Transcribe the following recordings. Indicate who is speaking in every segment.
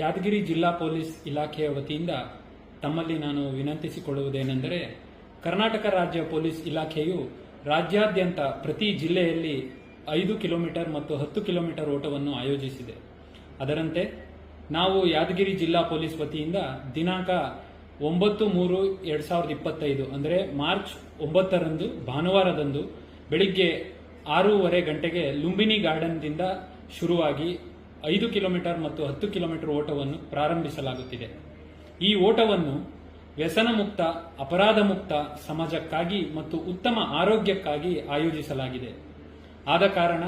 Speaker 1: ಯಾದಗಿರಿ ಜಿಲ್ಲಾ ಪೊಲೀಸ್ ಇಲಾಖೆಯ ವತಿಯಿಂದ ತಮ್ಮಲ್ಲಿ ನಾನು ವಿನಂತಿಸಿಕೊಳ್ಳುವುದೇನೆಂದರೆ, ಕರ್ನಾಟಕ ರಾಜ್ಯ ಪೊಲೀಸ್ ಇಲಾಖೆಯು ರಾಜ್ಯಾದ್ಯಂತ ಪ್ರತಿ ಜಿಲ್ಲೆಯಲ್ಲಿ ಐದು ಕಿಲೋಮೀಟರ್ ಮತ್ತು ಹತ್ತು ಕಿಲೋಮೀಟರ್ ಓಟವನ್ನು ಆಯೋಜಿಸಿದೆ. ಅದರಂತೆ, ನಾವು ಯಾದಗಿರಿ ಜಿಲ್ಲಾ ಪೊಲೀಸ್ ವತಿಯಿಂದ ದಿನಾಂಕ ಒಂಬತ್ತು ಮೂರು ಎರಡ್ ಸಾವಿರದ ಇಪ್ಪತ್ತೈದು, ಅಂದರೆ ಮಾರ್ಚ್ ಒಂಬತ್ತರಂದು, ಭಾನುವಾರದಂದು ಬೆಳಿಗ್ಗೆ ಆರೂವರೆ ಗಂಟೆಗೆ ಲುಂಬಿನಿ ಗಾರ್ಡನ್ದಿಂದ ಶುರುವಾಗಿ ಐದು ಕಿಲೋಮೀಟರ್ ಮತ್ತು ಹತ್ತು ಕಿಲೋಮೀಟರ್ ಓಟವನ್ನು ಪ್ರಾರಂಭಿಸಲಾಗುತ್ತಿದೆ. ಈ ಓಟವನ್ನು ವ್ಯಸನ ಮುಕ್ತ ಅಪರಾಧ ಮುಕ್ತ ಸಮಾಜಕ್ಕಾಗಿ ಮತ್ತು ಉತ್ತಮ ಆರೋಗ್ಯಕ್ಕಾಗಿ ಆಯೋಜಿಸಲಾಗಿದೆ. ಆದ ಕಾರಣ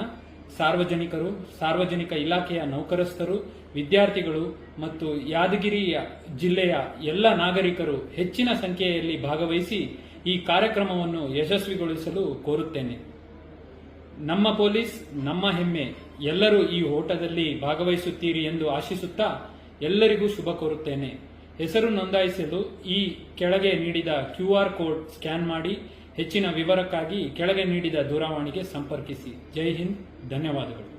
Speaker 1: ಸಾರ್ವಜನಿಕರು, ಸಾರ್ವಜನಿಕ ಇಲಾಖೆಯ ನೌಕರಸ್ಥರು, ವಿದ್ಯಾರ್ಥಿಗಳು ಮತ್ತು ಯಾದಗಿರಿಯ ಜಿಲ್ಲೆಯ ಎಲ್ಲ ನಾಗರಿಕರು ಹೆಚ್ಚಿನ ಸಂಖ್ಯೆಯಲ್ಲಿ ಭಾಗವಹಿಸಿ ಈ ಕಾರ್ಯಕ್ರಮವನ್ನು ಯಶಸ್ವಿಗೊಳಿಸಲು ಕೋರುತ್ತೇನೆ. ನಮ್ಮ ಪೊಲೀಸ್, ನಮ್ಮ ಹೆಮ್ಮೆ. ಎಲ್ಲರೂ ಈ ಓಟದಲ್ಲಿ ಭಾಗವಹಿಸುತ್ತೀರಿ ಎಂದು ಆಶಿಸುತ್ತಾ ಎಲ್ಲರಿಗೂ ಶುಭ ಕೋರುತ್ತೇನೆ. ಹೆಸರು ನೋಂದಾಯಿಸಲು ಈ ಕೆಳಗೆ ನೀಡಿದ ಕ್ಯೂ ಆರ್ ಕೋಡ್ ಸ್ಕ್ಯಾನ್ ಮಾಡಿ, ಹೆಚ್ಚಿನ ವಿವರಕ್ಕಾಗಿ ಕೆಳಗೆ ನೀಡಿದ ದೂರವಾಣಿಗೆ ಸಂಪರ್ಕಿಸಿ. ಜೈ ಹಿಂದ್. ಧನ್ಯವಾದಗಳು.